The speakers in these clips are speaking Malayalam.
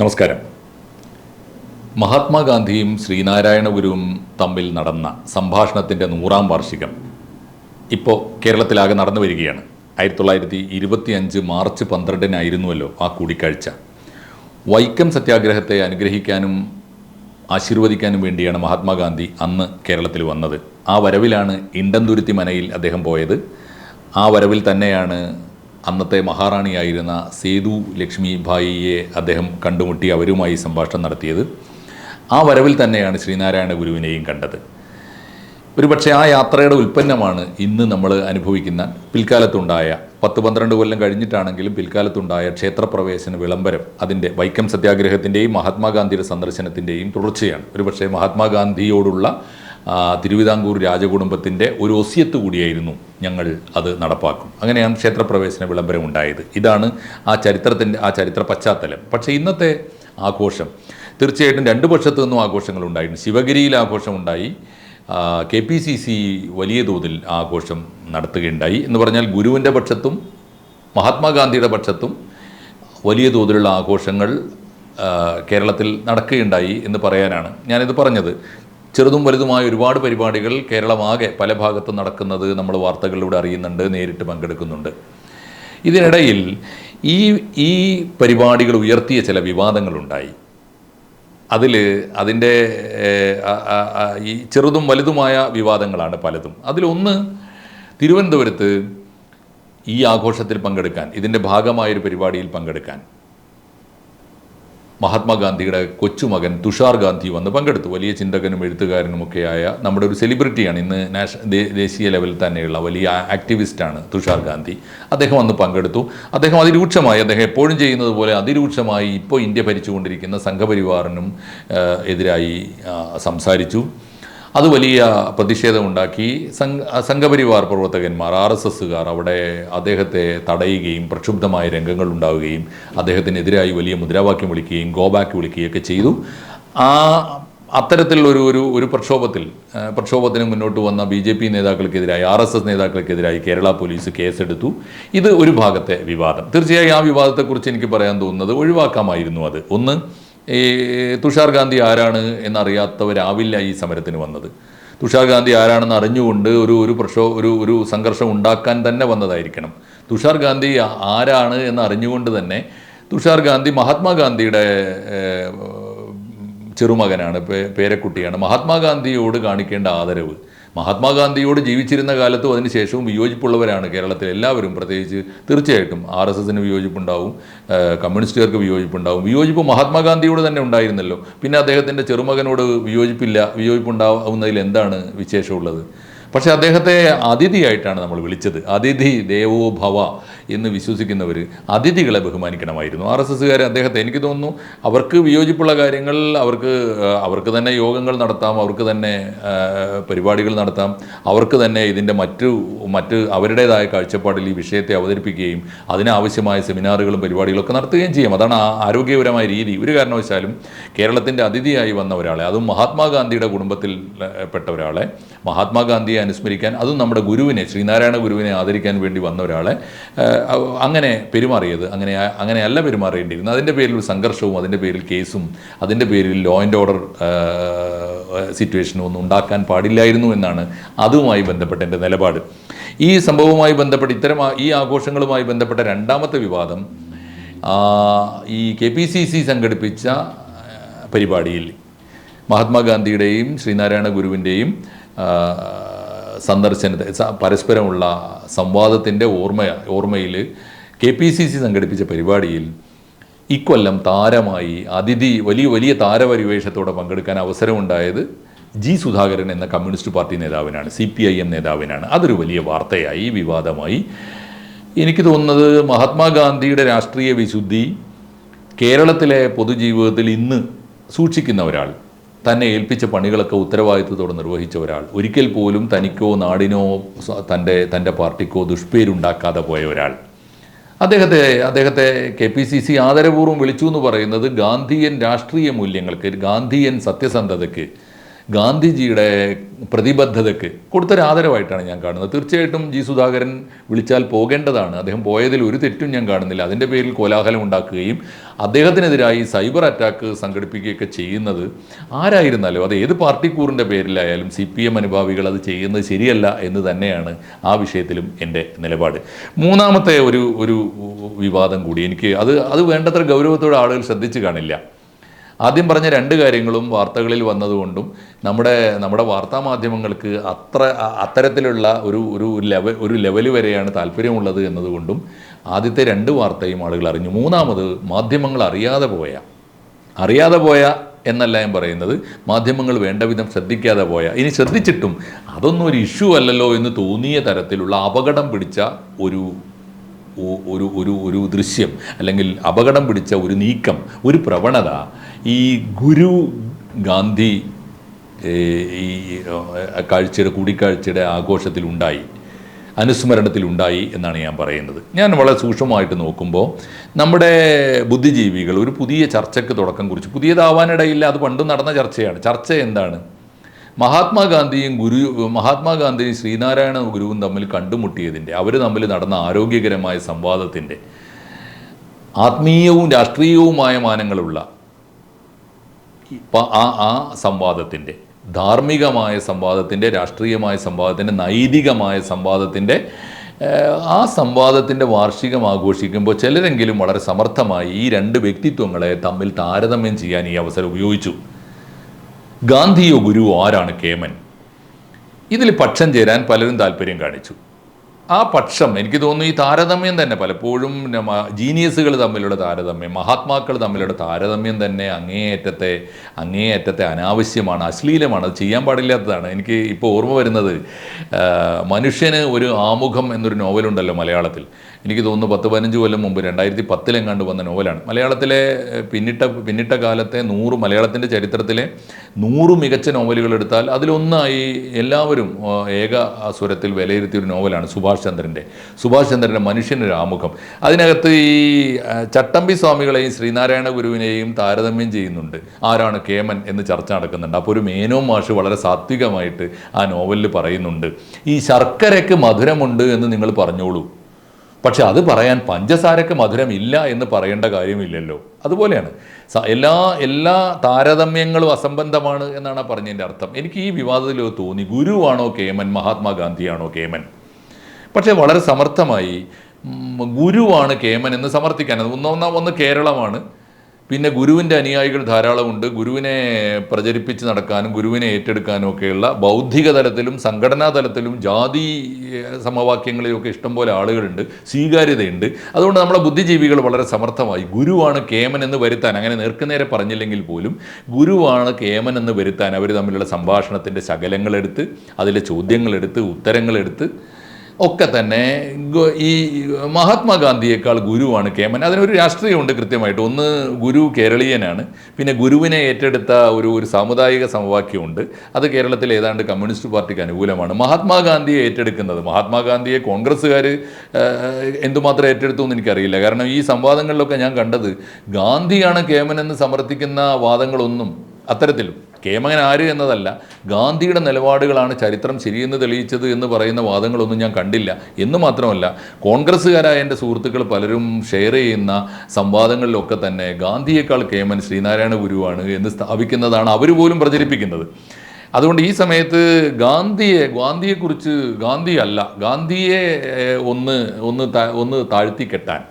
നമസ്കാരം. മഹാത്മാഗാന്ധിയും ശ്രീനാരായണ ഗുരുവും തമ്മിൽ നടന്ന സംഭാഷണത്തിന്റെ നൂറാം വാർഷികം ഇപ്പോൾ കേരളത്തിലാകെ നടന്നു വരികയാണ്. ആയിരത്തി തൊള്ളായിരത്തി ഇരുപത്തി അഞ്ച് മാർച്ച് പന്ത്രണ്ടിനായിരുന്നുവല്ലോ ആ കൂടിക്കാഴ്ച. വൈക്കം സത്യാഗ്രഹത്തെ അനുഗ്രഹിക്കാനും ആശീർവദിക്കാനും വേണ്ടിയാണ് മഹാത്മാഗാന്ധി അന്ന് കേരളത്തിൽ വന്നത്. ആ വരവിലാണ് ഇണ്ടന്തുരുത്തി മനയിൽ അദ്ദേഹം പോയത്. ആ വരവിൽ തന്നെയാണ് അന്നത്തെ മഹാറാണിയായിരുന്ന സേതു ലക്ഷ്മി ഭായിയെ അദ്ദേഹം കണ്ടുമുട്ടി അവരുമായി സംഭാഷണം നടത്തിയത്. ആ വരവിൽ തന്നെയാണ് ശ്രീനാരായണ ഗുരുവിനെയും കണ്ടത്. ഒരുപക്ഷെ ആ യാത്രയുടെ ഉൽപ്പന്നമാണ് ഇന്ന് നമ്മൾ അനുഭവിക്കുന്ന പിൽക്കാലത്തുണ്ടായ പത്ത് പന്ത്രണ്ട് കൊല്ലം കഴിഞ്ഞിട്ടാണെങ്കിലും പിൽക്കാലത്തുണ്ടായ ക്ഷേത്രപ്രവേശന വിളംബരം അതിന്റെ വൈക്കം സത്യാഗ്രഹത്തിന്റെയും മഹാത്മാഗാന്ധിയുടെ സന്ദർശനത്തിന്റെയും തുടർച്ചയാണ്. ഒരുപക്ഷെ മഹാത്മാഗാന്ധിയോടുള്ള തിരുവിതാംകൂർ രാജകുടുംബത്തിന്റെ ഒരു ഒസ്യത്ത് കൂടിയായിരുന്നു ഞങ്ങൾ അത് നടപ്പാക്കും. അങ്ങനെയാണ് ക്ഷേത്രപ്രവേശന വിളംബരം ഉണ്ടായത്. ഇതാണ് ആ ചരിത്രത്തിന്റെ ആ ചരിത്ര പശ്ചാത്തലം. പക്ഷേ ഇന്നത്തെ ആഘോഷം തീർച്ചയായിട്ടും രണ്ട് പക്ഷത്തു നിന്നും ആഘോഷങ്ങൾ ഉണ്ടായിരുന്നു ശിവഗിരിയിൽ ആഘോഷമുണ്ടായി കെ പി സി സി വലിയ തോതിൽ ആഘോഷം നടത്തുകയുണ്ടായി എന്ന് പറഞ്ഞാൽ ഗുരുവിന്റെ പക്ഷത്തും മഹാത്മാഗാന്ധിയുടെ പക്ഷത്തും വലിയ തോതിലുള്ള ആഘോഷങ്ങൾ കേരളത്തിൽ നടക്കുകയുണ്ടായി എന്ന് പറയാനാണ് ഞാനിത് പറഞ്ഞത്. ചെറുതും വലുതുമായ ഒരുപാട് പരിപാടികൾ കേരളമാകെ പല ഭാഗത്തും നടക്കുന്നത് നമ്മൾ വാർത്തകളിലൂടെ അറിയുന്നുണ്ട് നേരിട്ട് പങ്കെടുക്കുന്നുണ്ട്. ഇതിനിടയിൽ ഈ ഈ പരിപാടികൾ ഉയർത്തിയ ചില വിവാദങ്ങളുണ്ടായി. അതിൽ അതിന്റെ ഈ ചെറുതും വലുതുമായ വിവാദങ്ങളാണ് പലതും. അതിലൊന്ന് തിരുവനന്തപുരത്ത് ഈ ആഘോഷത്തിൽ പങ്കെടുക്കാൻ ഇതിന്റെ ഭാഗമായൊരു പരിപാടിയിൽ പങ്കെടുക്കാൻ. മഹാത്മാഗാന്ധിയുടെ കൊച്ചുമകൻ തുഷാർ ഗാന്ധി വന്ന് പങ്കെടുത്തു. വലിയ ചിന്തകനും എഴുത്തുകാരനുമൊക്കെയായ നമ്മുടെ ഒരു സെലിബ്രിറ്റിയാണ് ഇന്ന് നാഷ ദേശീയ ലെവലിൽ തന്നെയുള്ള വലിയ ആക്ടിവിസ്റ്റാണ് തുഷാർ ഗാന്ധി. അദ്ദേഹം വന്ന് പങ്കെടുത്തു. അദ്ദേഹം അതിരൂക്ഷമായി അദ്ദേഹം എപ്പോഴും ചെയ്യുന്നത് പോലെ അതിരൂക്ഷമായി ഇപ്പോൾ ഇന്ത്യ ഭരിച്ചുകൊണ്ടിരിക്കുന്ന സംഘപരിവാറിനും എതിരായി സംസാരിച്ചു. അത് വലിയ പ്രതിഷേധമുണ്ടാക്കി സംഘ സംഘപരിവാർ പ്രവർത്തകന്മാർ ആർ എസ് എസ്സുകാർ അവിടെ അദ്ദേഹത്തെ തടയുകയും പ്രക്ഷുബ്ധമായ രംഗങ്ങൾ ഉണ്ടാവുകയും അദ്ദേഹത്തിനെതിരായി വലിയ മുദ്രാവാക്യം വിളിക്കുകയും ഗോബാക്ക് വിളിക്കുകയൊക്കെ ചെയ്തു. ആ അത്തരത്തിലുള്ള ഒരു ഒരു ഒരു പ്രക്ഷോഭത്തിൽ പ്രക്ഷോഭത്തിന് മുന്നോട്ട് വന്ന ബി ജെ പി നേതാക്കൾക്കെതിരായി ആർ എസ് എസ് നേതാക്കൾക്കെതിരായി കേരള പോലീസ് കേസെടുത്തു. ഇത് ഒരു ഭാഗത്തെ വിവാദം. തീർച്ചയായും ആ വിവാദത്തെക്കുറിച്ച് എനിക്ക് പറയാൻ തോന്നുന്നത് ഒഴിവാക്കാമായിരുന്നു അത്. ഒന്ന് ഈ തുഷാർ ഗാന്ധി ആരാണ് എന്നറിയാത്തവരാവില്ല ഈ സമരത്തിന് വന്നത്. തുഷാർ ഗാന്ധി ആരാണെന്ന് അറിഞ്ഞുകൊണ്ട് ഒരു ഒരു പ്രക്ഷോ ഒരു ഒരു സംഘർഷം ഉണ്ടാക്കാൻ തന്നെ വന്നതായിരിക്കണം. തുഷാർ ഗാന്ധി ആരാണ് എന്ന് അറിഞ്ഞുകൊണ്ട് തന്നെ തുഷാർ ഗാന്ധി മഹാത്മാഗാന്ധിയുടെ ചെറുമകനാണ് പേരക്കുട്ടിയാണ്. മഹാത്മാഗാന്ധിയോട് കാണിക്കേണ്ട ആദരവ് മഹാത്മാഗാന്ധിയോട് ജീവിച്ചിരുന്ന കാലത്തും അതിനുശേഷവും വിയോജിപ്പുള്ളവരാണ് കേരളത്തിലെ എല്ലാവരും. പ്രത്യേകിച്ച് തീർച്ചയായിട്ടും ആർ എസ് എസിന് വിയോജിപ്പുണ്ടാവും കമ്മ്യൂണിസ്റ്റുകാർക്ക് വിയോജിപ്പുണ്ടാവും. വിയോജിപ്പ് മഹാത്മാഗാന്ധിയോട് തന്നെ ഉണ്ടായിരുന്നല്ലോ. പിന്നെ അദ്ദേഹത്തിന്റെ ചെറുമകനോട് വിയോജിപ്പില്ല വിയോജിപ്പുണ്ടാവുന്നതിൽ എന്താണ് വിശേഷമുള്ളത്? പക്ഷേ അദ്ദേഹത്തെ അതിഥിയായിട്ടാണ് നമ്മൾ വിളിച്ചത്. അതിഥി ദേവോ ഭവ എന്ന് വിശ്വസിക്കുന്നവർ അതിഥികളെ ബഹുമാനിക്കണമായിരുന്നു. ആർ എസ് എസ്സുകാർ അദ്ദേഹത്തെ എനിക്ക് തോന്നുന്നു അവർക്ക് വിയോജിപ്പുള്ള കാര്യങ്ങൾ അവർക്ക് അവർക്ക് തന്നെ യോഗങ്ങൾ നടത്താം അവർക്ക് തന്നെ പരിപാടികൾ നടത്താം അവർക്ക് തന്നെ ഇതിന്റെ മറ്റു മറ്റ് അവരുടേതായ കാഴ്ചപ്പാടിൽ ഈ വിഷയത്തെ അവതരിപ്പിക്കുകയും അതിനാവശ്യമായ സെമിനാറുകളും പരിപാടികളൊക്കെ നടത്തുകയും ചെയ്യാം. അതാണ് ആ ആരോഗ്യപരമായ രീതി. ഒരു കാരണവശാലും കേരളത്തിന്റെ അതിഥിയായി വന്ന ഒരാളെ അതും മഹാത്മാഗാന്ധിയുടെ കുടുംബത്തിൽ പെട്ട ഒരാളെ മഹാത്മാഗാന്ധിയെ അനുസ്മരിക്കാൻ അതും നമ്മുടെ ഗുരുവിനെ ശ്രീനാരായണ ഗുരുവിനെ ആദരിക്കാൻ വേണ്ടി വന്ന ഒരാളെ അങ്ങനെ പെരുമാറിയത് അങ്ങനെ അങ്ങനെയല്ല പെരുമാറേണ്ടിയിരുന്നത്. അതിന്റെ പേരിൽ സംഘർഷവും അതിന്റെ പേരിൽ കേസും അതിന്റെ പേരിൽ ലോ ആൻഡ് ഓർഡർ സിറ്റുവേഷനും ഒന്നും ഉണ്ടാക്കാൻ പാടില്ലായിരുന്നു എന്നാണ് അതുമായി ബന്ധപ്പെട്ട എന്റെ നിലപാട്. ഈ സംഭവവുമായി ബന്ധപ്പെട്ട് ഇത്തരം ഈ ആഘോഷങ്ങളുമായി ബന്ധപ്പെട്ട രണ്ടാമത്തെ വിവാദം ഈ കെ പി സി സി സംഘടിപ്പിച്ച പരിപാടിയിൽ മഹാത്മാഗാന്ധിയുടെയും ശ്രീനാരായണ ഗുരുവിന്റെയും സന്ദർശനത്തെ പരസ്പരമുള്ള സംവാദത്തിന്റെ ഓർമ്മ ഓർമ്മയിൽ കെ പി സി സി സംഘടിപ്പിച്ച പരിപാടിയിൽ ഇക്കൊല്ലം താരമായി അതിഥി വലിയ വലിയ താരപരിവേഷത്തോടെ പങ്കെടുക്കാൻ അവസരമുണ്ടായത് ജി സുധാകരൻ എന്ന കമ്മ്യൂണിസ്റ്റ് പാർട്ടി നേതാവിനാണ് സി പി ഐ എം നേതാവിനാണ്. അതൊരു വലിയ വാർത്തയായി വിവാദമായി. എനിക്ക് തോന്നുന്നത് മഹാത്മാഗാന്ധിയുടെ രാഷ്ട്രീയ വിശുദ്ധി കേരളത്തിലെ പൊതുജീവിതത്തിൽ ഇന്ന് സൂക്ഷിക്കുന്ന ഒരാൾ തന്നെ ഏൽപ്പിച്ച പണികളൊക്കെ ഉത്തരവാദിത്വത്തോടെ നിർവഹിച്ച ഒരാൾ. ഒരിക്കൽ പോലും തനിക്കോ നാടിനോ തന്റെ തന്റെ പാർട്ടിക്കോ ദുഷ്പേരുണ്ടാക്കാതെ പോയ ഒരാൾ. അദ്ദേഹത്തെ അദ്ദേഹത്തെ കെ പി സി സി ആദരപൂർവം വിളിച്ചു എന്ന് പറയുന്നത് ഗാന്ധിയൻ രാഷ്ട്രീയ മൂല്യങ്ങൾക്ക് ഗാന്ധിയൻ സത്യസന്ധതയ്ക്ക് ഗാന്ധിജിയുടെ പ്രതിബദ്ധതയ്ക്ക് കൊടുത്തൊരു ആദരവായിട്ടാണ് ഞാൻ കാണുന്നത്. തീർച്ചയായിട്ടും ജി സുധാകരൻ വിളിച്ചാൽ പോകേണ്ടതാണ്. അദ്ദേഹം പോയതിൽ ഒരു തെറ്റും ഞാൻ കാണുന്നില്ല. അതിന്റെ പേരിൽ കോലാഹലം ഉണ്ടാക്കുകയും അദ്ദേഹത്തിനെതിരായി സൈബർ അറ്റാക്ക് സംഘടിപ്പിക്കുകയൊക്കെ ചെയ്യുന്നത് ആരായിരുന്നാലും അത് ഏത് പാർട്ടിക്കൂറിന്റെ പേരിലായാലും സി പി എം അനുഭാവികൾ അത് ചെയ്യുന്നത് ശരിയല്ല എന്ന് തന്നെയാണ് ആ വിഷയത്തിലും എന്റെ നിലപാട്. മൂന്നാമത്തെ ഒരു ഒരു വിവാദം കൂടി. എനിക്ക് അത് അത് വേണ്ടത്ര ഗൗരവത്തോടെ ആളുകൾ ശ്രദ്ധിച്ചു കാണില്ല. ആദ്യം പറഞ്ഞ രണ്ട് കാര്യങ്ങളും വാർത്തകളിൽ വന്നതുകൊണ്ടും നമ്മുടെ നമ്മുടെ വാർത്താ മാധ്യമങ്ങൾക്ക് അത്ര അത്തരത്തിലുള്ള ഒരു ഒരു ലെവൽ ഒരു ലെവൽ വരെയാണ് താല്പര്യമുള്ളത് എന്നതുകൊണ്ടും ആദ്യത്തെ രണ്ട് വാർത്തയും ആളുകൾ അറിഞ്ഞു. മൂന്നാമത് മാധ്യമങ്ങൾ അറിയാതെ പോയ അറിയാതെ പോയ എന്നല്ല ഞാൻ പറയുന്നത്. മാധ്യമങ്ങൾ വേണ്ട വിധം ശ്രദ്ധിക്കാതെ പോയ. ഇനി ശ്രദ്ധിച്ചിട്ടും അതൊന്നും ഒരു ഇഷ്യൂ അല്ലല്ലോ എന്ന് തോന്നിയ തരത്തിലുള്ള അപകടം പിടിച്ച ഒരു ഒരു ഒരു ഒരു ദൃശ്യം അല്ലെങ്കിൽ അപകടം പിടിച്ച ഒരു നീക്കം ഒരു പ്രവണത ഈ ഗുരു ഗാന്ധി ഈ കാഴ്ചയുടെ കൂടിക്കാഴ്ചയുടെ ആഘോഷത്തിലുണ്ടായി അനുസ്മരണത്തിലുണ്ടായി എന്നാണ് ഞാൻ പറയുന്നത്. ഞാൻ വളരെ സൂക്ഷ്മമായിട്ട് നോക്കുമ്പോൾ നമ്മുടെ ബുദ്ധിജീവികൾ ഒരു പുതിയ ചർച്ചയ്ക്ക് തുടക്കം കുറിച്ചു. പുതിയതാവാനിടയില്ല അത് പണ്ടും നടന്ന ചർച്ചയാണ്. ചർച്ച എന്താണ്? മഹാത്മാഗാന്ധിയും ഗുരു മഹാത്മാഗാന്ധിയും ശ്രീനാരായണ ഗുരുവും തമ്മിൽ കണ്ടുമുട്ടിയതിന്റെ അവർ തമ്മിൽ നടന്ന ആരോഗ്യകരമായ സംവാദത്തിന്റെ ആത്മീയവും രാഷ്ട്രീയവുമായ മാനങ്ങളുള്ള ആ ആ സംവാദത്തിന്റെ ധാർമ്മികമായ സംവാദത്തിന്റെ രാഷ്ട്രീയമായ സംവാദത്തിന്റെ നൈതികമായ സംവാദത്തിന്റെ ആ സംവാദത്തിന്റെ വാർഷികം ആഘോഷിക്കുമ്പോൾ ചിലരെങ്കിലും വളരെ സമർത്ഥമായി ഈ രണ്ട് വ്യക്തിത്വങ്ങളെ തമ്മിൽ താരതമ്യം ചെയ്യാൻ ഈ അവസരം ഉപയോഗിച്ചു. ഗാന്ധിയോ ഗുരുവോ ആരാണ് കേമൻ? ഇതിൽ പക്ഷം ചേരാൻ പലരും താല്പര്യം കാണിച്ചു. ആ പക്ഷം എനിക്ക് തോന്നുന്നു ഈ താരതമ്യം തന്നെ പലപ്പോഴും ജീനിയസുകൾ തമ്മിലുള്ള താരതമ്യം മഹാത്മാക്കൾ തമ്മിലുള്ള താരതമ്യം തന്നെ അങ്ങേയറ്റത്തെ അങ്ങേയറ്റത്തെ അനാവശ്യമാണ് അശ്ലീലമാണ് അത് ചെയ്യാൻ പാടില്ലാത്തതാണ്. എനിക്ക് ഇപ്പോൾ ഓർമ്മ വരുന്നത് മനുഷ്യന് ഒരു ആമുഖം എന്നൊരു നോവലുണ്ടല്ലോ മലയാളത്തിൽ. എനിക്ക് തോന്നുന്നു പത്ത് പതിനഞ്ച് കൊല്ലം മുമ്പ് രണ്ടായിരത്തി പത്തിലെങ്ങാണ്ട് വന്ന നോവലാണ്. മലയാളത്തിലെ പിന്നിട്ട പിന്നിട്ട കാലത്തെ നൂറ് മലയാളത്തിന്റെ ചരിത്രത്തിലെ നൂറ് മികച്ച നോവലുകൾ എടുത്താൽ അതിലൊന്നായി എല്ലാവരും ഏക സ്വരത്തിൽ വിലയിരുത്തിയ ഒരു നോവലാണ് സുഭാഷ് ചന്ദ്രന്റെ. സുഭാഷ് ചന്ദ്രന്റെ മനുഷ്യനൊരു ആമുഖം. അതിനകത്ത് ഈ ചട്ടമ്പി സ്വാമികളെയും ശ്രീനാരായണ ഗുരുവിനെയും താരതമ്യം ചെയ്യുന്നുണ്ട്. ആരാണ് കേമൻ എന്ന് ചർച്ച നടക്കുന്നുണ്ട്. അപ്പോൾ ഒരു മേനോ മാഷ് വളരെ സാത്വികമായിട്ട് ആ നോവലിൽ പറയുന്നുണ്ട്. ഈ ശർക്കരയ്ക്ക് മധുരമുണ്ട് എന്ന് നിങ്ങൾ പറഞ്ഞോളൂ. പക്ഷെ അത് പറയാൻ പഞ്ചസാരക്ക് മധുരമില്ല എന്ന് പറയേണ്ട കാര്യമില്ലല്ലോ. അതുപോലെയാണ്. എല്ലാ എല്ലാ താരതമ്യങ്ങളും അസംബന്ധമാണ് എന്നാണ് പറഞ്ഞതിന്റെ അർത്ഥം. എനിക്ക് ഈ വിവാദത്തിലോ തോന്നി. ഗുരുവാണോ കേമൻ? മഹാത്മാഗാന്ധിയാണോ കേമൻ? പക്ഷേ വളരെ സമർത്ഥമായി ഗുരുവാണ് കേമൻ എന്ന് സമർത്ഥിക്കാൻ. അത് ഒന്ന് കേരളമാണ്. പിന്നെ ഗുരുവിന്റെ അനുയായികൾ ധാരാളമുണ്ട്. ഗുരുവിനെ പ്രചരിപ്പിച്ച് നടക്കാനും ഗുരുവിനെ ഏറ്റെടുക്കാനും ഒക്കെയുള്ള ബൗദ്ധിക തലത്തിലും സംഘടനാ തലത്തിലും ജാതി സമവാക്യങ്ങളിലൊക്കെ ഇഷ്ടംപോലെ ആളുകളുണ്ട്. സ്വീകാര്യതയുണ്ട്. അതുകൊണ്ട് നമ്മുടെ ബുദ്ധിജീവികൾ വളരെ സമർത്ഥമായി. ഗുരുവാണ് കേമൻ എന്ന് വരുത്താൻ. അങ്ങനെ നേർക്കുനേരെ പറഞ്ഞില്ലെങ്കിൽ പോലും ഗുരുവാണ് കേമൻ എന്ന് വരുത്താൻ അവർ തമ്മിലുള്ള സംഭാഷണത്തിന്റെ ശകലങ്ങളെടുത്ത് അതിലെ ചോദ്യങ്ങളെടുത്ത് ഉത്തരങ്ങളെടുത്ത് ഒക്കെ തന്നെ ഈ മഹാത്മാഗാന്ധിയേക്കാൾ ഗുരുവാണ് കേമൻ. അതിനൊരു രാഷ്ട്രീയമുണ്ട് കൃത്യമായിട്ട്. ഒന്ന് ഗുരു കേരളീയനാണ്. പിന്നെ ഗുരുവിനെ ഏറ്റെടുത്ത ഒരു ഒരു സാമുദായിക സമവാക്യമുണ്ട്. അത് കേരളത്തിൽ ഏതാണ്ട് കമ്മ്യൂണിസ്റ്റ് പാർട്ടിക്ക് അനുകൂലമാണ്. മഹാത്മാഗാന്ധിയെ ഏറ്റെടുക്കുന്നത് മഹാത്മാഗാന്ധിയെ കോൺഗ്രസ്സുകാർ എന്തുമാത്രം ഏറ്റെടുത്തു എന്ന് എനിക്കറിയില്ല. കാരണം ഈ സംവാദങ്ങളിലൊക്കെ ഞാൻ കണ്ടത് ഗാന്ധിയാണ് കേമൻ എന്ന് സമർത്ഥിക്കുന്ന വാദങ്ങളൊന്നും അത്തരത്തിലും കേമൻ ആര് എന്നതല്ല. ഗാന്ധിയുടെ നിലപാടുകളാണ് ചരിത്രം ശരിയെന്ന് തെളിയിച്ചത് എന്ന് പറയുന്ന വാദങ്ങളൊന്നും ഞാൻ കണ്ടില്ല. എന്ന് മാത്രമല്ല കോൺഗ്രസ്സുകാരായ എന്റെ സുഹൃത്തുക്കൾ പലരും ഷെയർ ചെയ്യുന്ന സംവാദങ്ങളിലൊക്കെ തന്നെ ഗാന്ധിയേക്കാൾ കേമൻ ശ്രീനാരായണ ഗുരുവാണ് എന്ന് സ്ഥാപിക്കുന്നതാണ് അവർ പോലും പ്രചരിപ്പിക്കുന്നത്. അതുകൊണ്ട് ഈ സമയത്ത് ഗാന്ധിയെ ഗാന്ധിയെക്കുറിച്ച് ഗാന്ധി അല്ല ഗാന്ധിയെ ഒന്ന് ഒന്ന് ഒന്ന് താഴ്ത്തി കെട്ടാൻ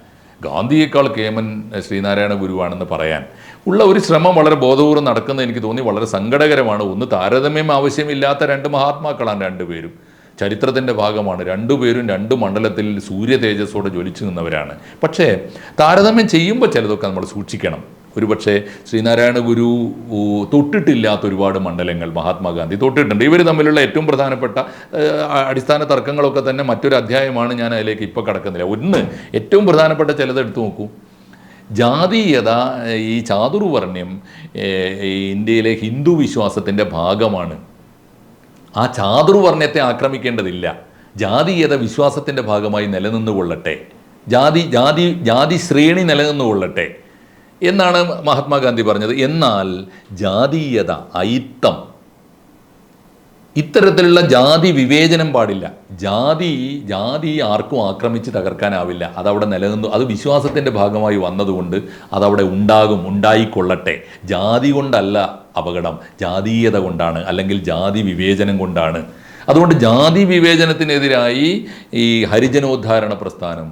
ഗാന്ധിയേക്കാൾ കേമൻ ശ്രീനാരായണ ഗുരുവാണെന്ന് പറയാൻ. ഉള്ള ഒരു ശ്രമം വളരെ ബോധപൂർവം നടക്കുന്നത് എനിക്ക് തോന്നി വളരെ സങ്കടകരമാണ്. ഒന്ന് താരതമ്യം ആവശ്യമില്ലാത്ത രണ്ട് മഹാത്മാക്കളാണ് രണ്ടുപേരും. ചരിത്രത്തിന്റെ ഭാഗമാണ്. രണ്ടുപേരും രണ്ട് മണ്ഡലത്തിൽ സൂര്യ തേജസ്സോടെ ജ്വലിച്ചു നിന്നവരാണ്. പക്ഷേ താരതമ്യം ചെയ്യുമ്പോൾ ചിലതൊക്കെ നമ്മൾ സൂക്ഷിക്കണം. ഒരുപക്ഷെ ശ്രീനാരായണ ഗുരു തൊട്ടിട്ടില്ലാത്ത ഒരുപാട് മണ്ഡലങ്ങൾ മഹാത്മാഗാന്ധി തൊട്ടിട്ടുണ്ട്. ഇവർ തമ്മിലുള്ള ഏറ്റവും പ്രധാനപ്പെട്ട അടിസ്ഥാന തർക്കങ്ങളൊക്കെ തന്നെ മറ്റൊരു അധ്യായമാണ് ഞാൻ അതിലേക്ക് ഇപ്പോൾ കടക്കുന്നില്ല. ഒന്ന് ഏറ്റവും പ്രധാനപ്പെട്ട ചിലത് എടുത്തു നോക്കൂ. ജാതീയത ഈ ചാതുർവർണ്യം ഇന്ത്യയിലെ ഹിന്ദു വിശ്വാസത്തിന്റെ ഭാഗമാണ്. ആ ചാതുർവർണയത്തെ ആക്രമിക്കേണ്ടതില്ല. ജാതീയത വിശ്വാസത്തിന്റെ ഭാഗമായി നിലനിന്ന് കൊള്ളട്ടെ ജാതി ജാതി ജാതി ശ്രേണി നിലനിന്ന് കൊള്ളട്ടെ എന്നാണ് മഹാത്മാഗാന്ധി പറഞ്ഞത്. എന്നാൽ ജാതീയത അയിത്തം ഇത്തരത്തിലുള്ള ജാതി വിവേചനം പാടില്ല. ജാതി ജാതി ആർക്കും ആക്രമിച്ച് തകർക്കാനാവില്ല. അതവിടെ നിലനിന്നു അത് വിശ്വാസത്തിന്റെ ഭാഗമായി വന്നതുകൊണ്ട് അതവിടെ ഉണ്ടാകും ഉണ്ടായിക്കൊള്ളട്ടെ. ജാതി കൊണ്ടല്ല അപകടം ജാതീയത കൊണ്ടാണ് അല്ലെങ്കിൽ ജാതി വിവേചനം കൊണ്ടാണ്. അതുകൊണ്ട് ജാതി വിവേചനത്തിനെതിരായി ഈ ഹരിജനോദ്ധാരണ പ്രസ്ഥാനം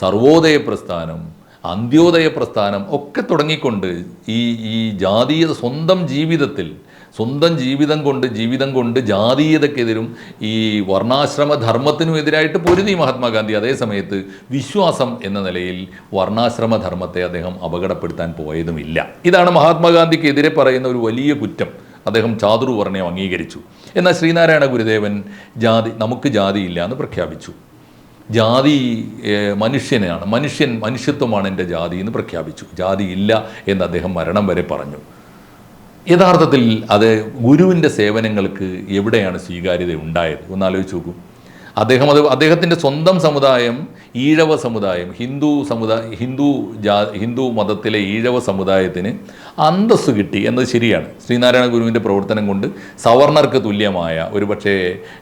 സർവോദയ പ്രസ്ഥാനം അന്ത്യോദയ പ്രസ്ഥാനം ഒക്കെ തുടങ്ങിക്കൊണ്ട് ഈ ഈ ജാതീയത സ്വന്തം ജീവിതത്തിൽ സ്വന്തം ജീവിതം കൊണ്ട് ജീവിതം കൊണ്ട് ജാതീയതക്കെതിരും ഈ വർണാശ്രമ ധർമ്മത്തിനും എതിരായിട്ട് പൊരുതി മഹാത്മാഗാന്ധി അതേ സമയത്ത് വിശ്വാസം എന്ന നിലയിൽ വർണാശ്രമ ധർമ്മത്തെ അദ്ദേഹം അപകടപ്പെടുത്താൻ പോയതുമില്ല. ഇതാണ് മഹാത്മാഗാന്ധിക്കെതിരെ പറയുന്ന ഒരു വലിയ കുറ്റം. അദ്ദേഹം ചാതുർവർണയം അംഗീകരിച്ചു. എന്നാൽ ശ്രീനാരായണ ഗുരുദേവൻ ജാതി നമുക്ക് ജാതിയില്ല എന്ന് പ്രഖ്യാപിച്ചു. ജാതി മനുഷ്യനെയാണ് മനുഷ്യൻ മനുഷ്യത്വമാണ് എന്റെ ജാതി എന്ന് പ്രഖ്യാപിച്ചു. ജാതി ഇല്ല എന്ന് അദ്ദേഹം മരണം വരെ പറഞ്ഞു. യഥാർത്ഥത്തിൽ അത് ഗുരുവിന്റെ സേവനങ്ങൾക്ക് എവിടെയാണ് സ്വീകാര്യത ഉണ്ടായത്? ഒന്ന് ആലോചിച്ച് നോക്കൂ. അദ്ദേഹം അത് അദ്ദേഹത്തിന്റെ സ്വന്തം സമുദായം ഈഴവ സമുദായം ഹിന്ദു സമുദായ ഹിന്ദു ജാ ഹിന്ദു മതത്തിലെ ഈഴവ സമുദായത്തിന് അന്തസ്സ് കിട്ടി എന്നത് ശരിയാണ്. ശ്രീനാരായണ ഗുരുവിന്റെ പ്രവർത്തനം കൊണ്ട് സവർണർക്ക് തുല്യമായ ഒരുപക്ഷേ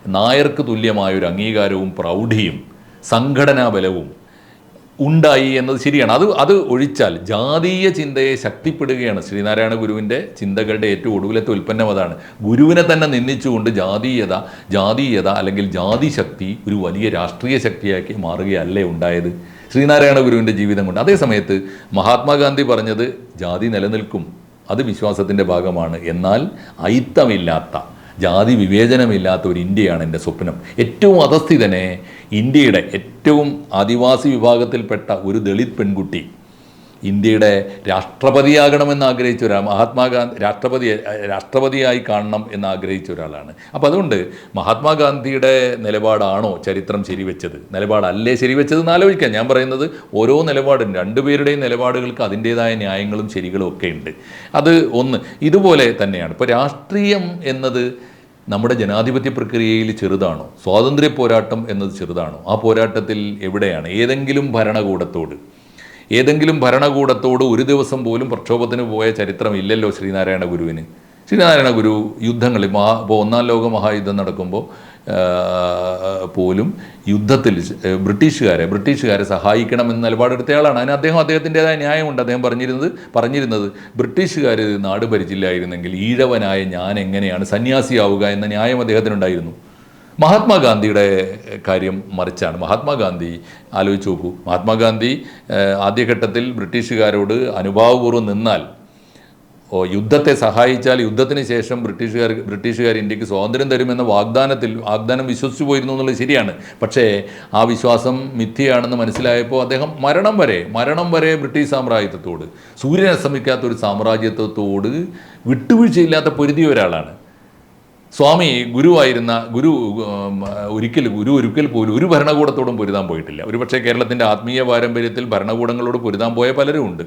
നായർക്ക് തുല്യമായ ഒരു അംഗീകാരവും പ്രൗഢിയും സംഘടനാ ബലവും ഉണ്ടായി എന്നത് ശരിയാണ്. അത് അത് ഒഴിച്ചാൽ ജാതീയ ചിന്തയെ ശക്തിപ്പെടുകയാണ് ശ്രീനാരായണ ഗുരുവിന്റെ ചിന്തകളുടെ ഏറ്റവും ഒടുവിലത്തെ ഉൽപ്പന്നം അതാണ്. ഗുരുവിനെ തന്നെ നിന്ദിച്ചുകൊണ്ട് ജാതീയത ജാതീയത അല്ലെങ്കിൽ ജാതി ശക്തി ഒരു വലിയ രാഷ്ട്രീയ ശക്തിയാക്കി മാറുകയല്ലേ ഉണ്ടായത്? ശ്രീനാരായണ ഗുരുവിന്റെ ജീവിതം കൊണ്ട്. അതേ സമയത്ത് മഹാത്മാഗാന്ധി പറഞ്ഞത് ജാതി നിലനിൽക്കും. അത് വിശ്വാസത്തിന്റെ ഭാഗമാണ്. എന്നാൽ അയിത്തമില്ലാത്ത ജാതി വിവേചനമില്ലാത്ത ഒരു ഇന്ത്യയാണ് എന്റെ സ്വപ്നം. ഏറ്റവും അധസ്ഥിതനെ ഇന്ത്യയുടെ ഏറ്റവും ആദിവാസി വിഭാഗത്തിൽപ്പെട്ട ഒരു ദളിത് പെൺകുട്ടി ഇന്ത്യയുടെ രാഷ്ട്രപതിയാകണമെന്ന് ആഗ്രഹിച്ച ഒരാൾ മഹാത്മാഗാന്ധി രാഷ്ട്രപതി രാഷ്ട്രപതിയായി കാണണം എന്ന് ആഗ്രഹിച്ച ഒരാളാണ്. അപ്പോൾ അതുകൊണ്ട് മഹാത്മാഗാന്ധിയുടെ നിലപാടാണോ ചരിത്രം ശരിവെച്ചത്? നിലപാടല്ലേ ശരിവെച്ചത് എന്ന് ആലോചിക്കാം. ഞാൻ പറയുന്നത് ഓരോ നിലപാടും രണ്ടുപേരുടെയും നിലപാടുകൾക്ക് അതിന്റേതായ ന്യായങ്ങളും ശരികളും ഒക്കെ ഉണ്ട്. അത് ഒന്ന് ഇതുപോലെ തന്നെയാണ്. ഇപ്പോൾ രാഷ്ട്രീയം എന്നത് നമ്മുടെ ജനാധിപത്യ പ്രക്രിയയിൽ ചെറുതാണോ? സ്വാതന്ത്ര്യ പോരാട്ടം എന്നത് ചെറുതാണോ? ആ പോരാട്ടത്തിൽ എവിടെയാണ്? ഏതെങ്കിലും ഭരണകൂടത്തോട്. ഏതെങ്കിലും ഭരണകൂടത്തോട് ഒരു ദിവസം പോലും പ്രക്ഷോഭത്തിന് പോയ ചരിത്രം ഇല്ലല്ലോ ശ്രീനാരായണ ഗുരുവിന്. ശ്രീനാരായണ ഗുരു യുദ്ധങ്ങളിൽ മഹാ ഇപ്പോൾ ഒന്നാം ലോക മഹായുദ്ധം നടക്കുമ്പോൾ പോലും യുദ്ധത്തിൽ ബ്രിട്ടീഷുകാരെ ബ്രിട്ടീഷുകാരെ സഹായിക്കണമെന്ന് നിലപാടെടുത്തയാളാണ്. അതിന് അദ്ദേഹം അദ്ദേഹത്തിന്റെതായ ന്യായമുണ്ട്. അദ്ദേഹം പറഞ്ഞിരുന്നത് പറഞ്ഞിരുന്നത് ബ്രിട്ടീഷുകാർ നാട് ഭരിച്ചില്ലായിരുന്നെങ്കിൽ ഈഴവനായ ഞാൻ എങ്ങനെയാണ് സന്യാസിയാവുക എന്ന ന്യായം അദ്ദേഹത്തിനുണ്ടായിരുന്നു. മഹാത്മാഗാന്ധിയുടെ കാര്യം മറിച്ചാണ്. മഹാത്മാഗാന്ധി ആലോചിച്ച് നോക്കൂ. മഹാത്മാഗാന്ധി ആദ്യഘട്ടത്തിൽ ബ്രിട്ടീഷുകാരോട് അനുഭാവപൂർവം നിന്നാൽ യുദ്ധത്തെ സഹായിച്ചാൽ യുദ്ധത്തിന് ശേഷം ബ്രിട്ടീഷുകാർ ബ്രിട്ടീഷുകാർ ഇന്ത്യയ്ക്ക് സ്വാതന്ത്ര്യം തരുമെന്ന വാഗ്ദാനത്തിൽ വാഗ്ദാനം വിശ്വസിച്ചു പോയിരുന്നു എന്നുള്ളത് ശരിയാണ്. പക്ഷേ ആ വിശ്വാസം മിഥ്യയാണെന്ന് മനസ്സിലായപ്പോൾ അദ്ദേഹം മരണം വരെ മരണം വരെ ബ്രിട്ടീഷ് സാമ്രാജ്യത്വത്തോട് സൂര്യൻ അസ്തമിക്കാത്ത ഒരു സാമ്രാജ്യത്വത്തോട് വിട്ടുവീഴ്ചയില്ലാത്ത പൊരുതിയ ഒരാളാണ്. സ്വാമി ഗുരുവായിരുന്ന ഗുരു ഒരിക്കൽ ഗുരു ഒരിക്കൽ പോലും ഒരു ഭരണകൂടത്തോടും പൊരുതാൻ പോയിട്ടില്ല. ഒരുപക്ഷെ കേരളത്തിന്റെ ആത്മീയ പാരമ്പര്യത്തിൽ ഭരണകൂടങ്ങളോട് പൊരുതാൻ പോയ പലരും ഉണ്ട്.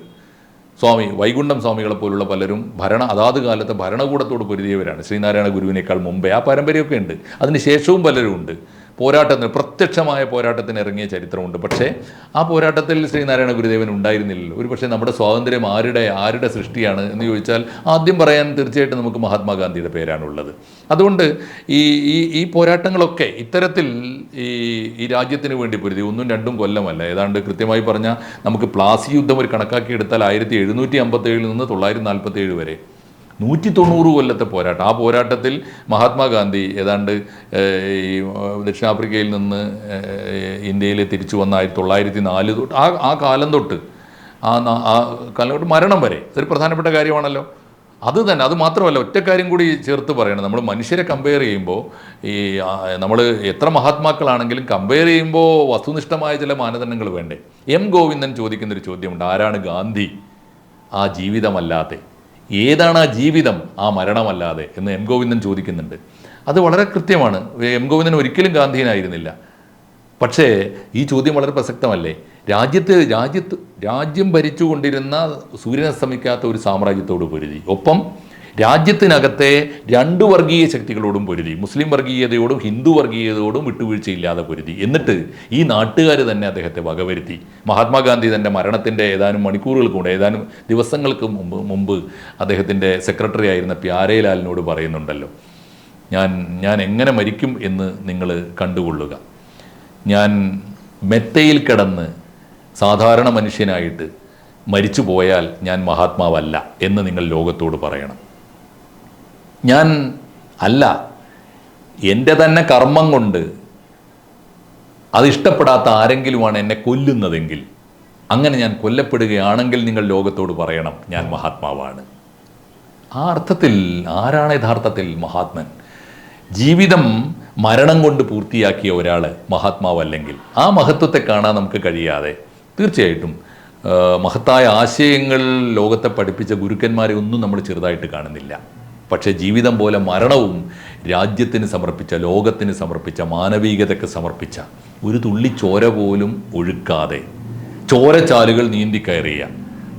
സ്വാമി വൈകുണ്ഠം സ്വാമികളെ പോലുള്ള പലരും ഭരണ അതാത് കാലത്ത് ഭരണകൂടത്തോട് പൊരുതിയവരാണ്. ശ്രീനാരായണ ഗുരുവിനേക്കാൾ മുമ്പേ ആ പാരമ്പര്യമൊക്കെ ഉണ്ട്. അതിന് ശേഷവും പലരും ഉണ്ട്. പോരാട്ടത്തിന് പ്രത്യക്ഷമായ പോരാട്ടത്തിന് ഇറങ്ങിയ ചരിത്രമുണ്ട്. പക്ഷേ ആ പോരാട്ടത്തിൽ ശ്രീനാരായണ ഗുരുദേവൻ ഉണ്ടായിരുന്നില്ലല്ലോ. ഒരു പക്ഷേ നമ്മുടെ സ്വാതന്ത്ര്യം ആരുടെ ആരുടെ സൃഷ്ടിയാണ് എന്ന് ചോദിച്ചാൽ ആദ്യം പറയാൻ തീർച്ചയായിട്ടും നമുക്ക് മഹാത്മാഗാന്ധിയുടെ പേരാണുള്ളത്. അതുകൊണ്ട് ഈ ഈ ഈ പോരാട്ടങ്ങളൊക്കെ ഇത്തരത്തിൽ ഈ ഈ രാജ്യത്തിന് വേണ്ടി പൊരുതി. ഒന്നും രണ്ടും കൊല്ലമല്ല. ഏതാണ്ട് കൃത്യമായി പറഞ്ഞാൽ നമുക്ക് പ്ലാസി യുദ്ധം ഒരു കണക്കാക്കി എടുത്താൽ ആയിരത്തി എഴുന്നൂറ്റി അമ്പത്തേഴിൽ നിന്ന് തൊള്ളായിരത്തി നാൽപ്പത്തേഴ് വരെ. നൂറ്റി തൊണ്ണൂറ് കൊല്ലത്തെ പോരാട്ടം. ആ പോരാട്ടത്തിൽ മഹാത്മാഗാന്ധി ഏതാണ്ട് ഈ ദക്ഷിണാഫ്രിക്കയിൽ നിന്ന് ഇന്ത്യയിൽ തിരിച്ചു വന്ന ആയിരത്തി തൊള്ളായിരത്തി നാല് തൊട്ട് ആ ആ കാലം തൊട്ട് ആ ആ കാലം തൊട്ട് മരണം വരെ. ഇതൊരു പ്രധാനപ്പെട്ട കാര്യമാണല്ലോ. അത് തന്നെ അത് മാത്രമല്ല ഒറ്റ കാര്യം കൂടി ചേർത്ത് പറയണം. നമ്മൾ മനുഷ്യരെ കമ്പയർ ചെയ്യുമ്പോൾ ഈ നമ്മൾ എത്ര മഹാത്മാക്കളാണെങ്കിലും കമ്പയർ ചെയ്യുമ്പോൾ വസ്തുനിഷ്ഠമായ ചില മാനദണ്ഡങ്ങൾ വേണ്ടേ. എം ഗോവിന്ദൻ ചോദിക്കുന്നൊരു ചോദ്യമുണ്ട്. ആരാണ് ഗാന്ധി? ആ ജീവിതമല്ലാതെ. ഏതാണ് ആ ജീവിതം ആ മരണമല്ലാതെ എന്ന് എം ഗോവിന്ദൻ ചോദിക്കുന്നുണ്ട്. അത് വളരെ കൃത്യമാണ്. എം ഗോവിന്ദൻ ഒരിക്കലും ഗാന്ധിയനായിരുന്നില്ല. പക്ഷേ ഈ ചോദ്യം വളരെ പ്രസക്തമല്ലേ? രാജ്യത്ത് രാജ്യത്ത് രാജ്യം ഭരിച്ചുകൊണ്ടിരുന്ന സൂര്യനസ്തമിക്കാത്ത ഒരു സാമ്രാജ്യത്തോട് പൊരുതി. ഒപ്പം രാജ്യത്തിനകത്തെ രണ്ട് വർഗീയ ശക്തികളോടും പൊരുതി മുസ്ലിം വർഗീയതയോടും ഹിന്ദു വർഗീയതയോടും വിട്ടുവീഴ്ചയില്ലാതെ പൊരുതി. എന്നിട്ട് ഈ നാട്ടുകാർ തന്നെ അദ്ദേഹത്തെ വകവരുത്തി. മഹാത്മാഗാന്ധി തന്റെ മരണത്തിന്റെ ഏതാനും മണിക്കൂറുകൾക്ക് മുമ്പ് ഏതാനും ദിവസങ്ങൾക്ക് മുമ്പ് മുമ്പ് അദ്ദേഹത്തിന്റെ സെക്രട്ടറി ആയിരുന്ന പ്യാരേലാലിനോട് പറയുന്നുണ്ടല്ലോ ഞാൻ ഞാൻ എങ്ങനെ മരിക്കും എന്ന് നിങ്ങൾ കണ്ടുകൊള്ളുക. ഞാൻ മെത്തയിൽ കിടന്ന് സാധാരണ മനുഷ്യനായിട്ട് മരിച്ചു പോയാൽ ഞാൻ മഹാത്മാവല്ല എന്ന് നിങ്ങൾ ലോകത്തോട് പറയണം. ഞാൻ അല്ല എന്റെ തന്നെ കർമ്മം കൊണ്ട് അതിഷ്ടപ്പെടാത്ത ആരെങ്കിലുമാണ് എന്നെ കൊല്ലുന്നതെങ്കിൽ അങ്ങനെ ഞാൻ കൊല്ലപ്പെടുകയാണെങ്കിൽ നിങ്ങൾ ലോകത്തോട് പറയണം ഞാൻ മഹാത്മാവാണ്. ആ അർത്ഥത്തിൽ ആരാണ് യഥാർത്ഥത്തിൽ മഹാത്മൻ? ജീവിതം മരണം കൊണ്ട് പൂർത്തിയാക്കിയ ഒരാൾ മഹാത്മാവല്ലെങ്കിൽ ആ മഹത്വത്തെ കാണാൻ നമുക്ക് കഴിയാതെ തീർച്ചയായിട്ടും മഹത്തായ ആശയങ്ങൾ ലോകത്തെ പഠിപ്പിച്ച ഗുരുക്കന്മാരെ ഒന്നും നമ്മൾ ചെറുതായിട്ട് കാണുന്നില്ല. പക്ഷേ ജീവിതം പോലെ മരണവും രാജ്യത്തിന് സമർപ്പിച്ച ലോകത്തിന് സമർപ്പിച്ച മാനവികതയ്ക്ക് സമർപ്പിച്ച ഒരു തുള്ളി ചോര പോലും ഒഴുക്കാതെ ചോരച്ചാലുകൾ നീന്തിക്കയറിയ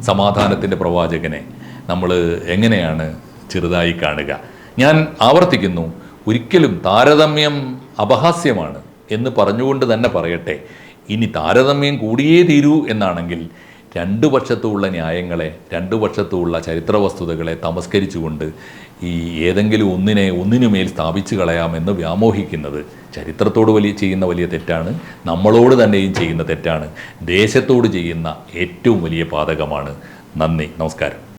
സമാധാനത്തിന്റെ പ്രവാചകനെ നമ്മൾ എങ്ങനെയാണ് ചെറുതായി കാണുക? ഞാൻ ആവർത്തിക്കുന്നു ഒരിക്കലും താരതമ്യം അപഹാസ്യമാണ് എന്ന് പറഞ്ഞുകൊണ്ട് തന്നെ പറയട്ടെ ഇനി താരതമ്യം കൂടിയേ തീരൂ എന്നാണെങ്കിൽ രണ്ടു പക്ഷത്തുമുള്ള ന്യായങ്ങളെ രണ്ടു പക്ഷത്തുമുള്ള ചരിത്ര വസ്തുതകളെ തമസ്കരിച്ചുകൊണ്ട് ഈ ഏതെങ്കിലും ഒന്നിനെ ഒന്നിനുമേൽ സ്ഥാപിച്ചു കളയാമെന്ന് വ്യാമോഹിക്കുന്നത് ചരിത്രത്തോട് വലിയ ചെയ്യുന്ന വലിയ തെറ്റാണ്. നമ്മളോട് തന്നെയും ചെയ്യുന്ന തെറ്റാണ്. ദേശത്തോട് ചെയ്യുന്ന ഏറ്റവും വലിയ പാതകമാണ്. നന്ദി. നമസ്കാരം.